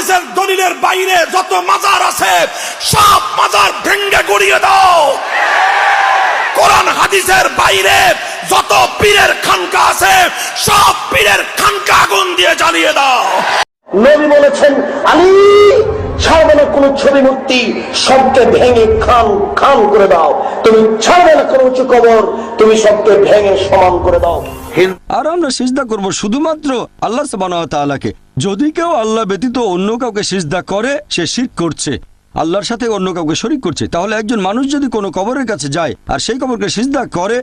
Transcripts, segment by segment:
হাদিসের দলিলের বাইরে যত মাজার আছে, সব মাজার ভেঙ্গে গুড়িয়ে দাও। কোরআন হাদিসের বাইরে যত পীরের খানকা আছে, সব পীরের খানকা আগুন দিয়ে জ্বালিয়ে দাও। নবী বলেছেন, আলী, ছাড়বে কোন ছবি মূর্তি, সবকে ভেঙে খান খান করে দাও। তুমি ছাড়বে না কোন উঁচু কবর, তুমি সবকে ভেঙে সমান করে দাও। আর আমরা সিজদা করব শুধুমাত্র আল্লাহ তাআলাকে। যদি কেউ আল্লাহ ব্যতীত অন্য কাউকে সিজদা করে সে শিরক করছে আল্লাহর সাথে অন্য কাউকে শরিক করছে তাহলে একজন মানুষ যদি কোনো কবরের কাছে যায় আর সেই কবরকে সিজদা করে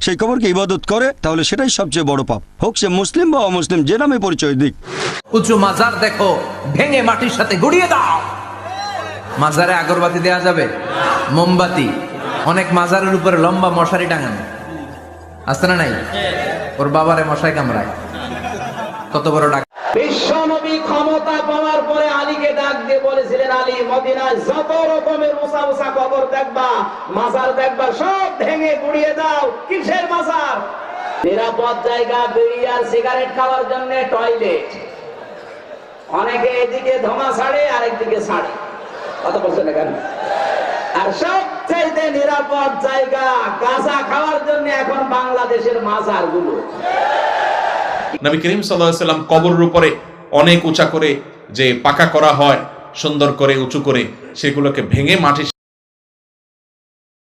সেই কবরকে ইবাদত করে তাহলে সেটাই সবচেয়ে বড় পাপ। হোক সে মুসলিম বা অমুসলিম যে নামে পরিচয় দিক। উঁচু মাজার দেখো ভেঙে মাটির সাথে গুড়িয়ে দাও। মাজারে আগরবাতি দেয়া যাবে? মোমবাতি। অনেক মাজারের উপরে লম্বা মশারি টাঙানো। আসতে না নাই? ওর বাবারে মশাই কামড়ায়। কত বড় ডাক বিশ্বনবী ক্ষমতা পাওয়ার পরে আলীকে ডাক দিয়ে বলেছিলেন, আলী, মদিনায় যত রকমের কবর দেখবা, মাজার দেখবা, সব ভেঙে গুড়িয়ে দাও। কিসের মাজার? নিরাপদ জায়গা সিগারেট খাওয়ার জন্য টয়লেট। অনেকে এদিকে ধোঁয়া ছাড়ে, আরেকদিকে ছাড়ে। কত বলছে না কেন? আর সবচাইতে নিরাপদ জায়গা কাঁচা খাওয়ার জন্য এখন বাংলাদেশের মাজারগুলো নবী করিম সাল্লাম কবরের উপরে অনেক উঁচা করে যে পাকা করা হয়, সুন্দর করে, উঁচু করে, সেগুলোকে ভেঙে মাটির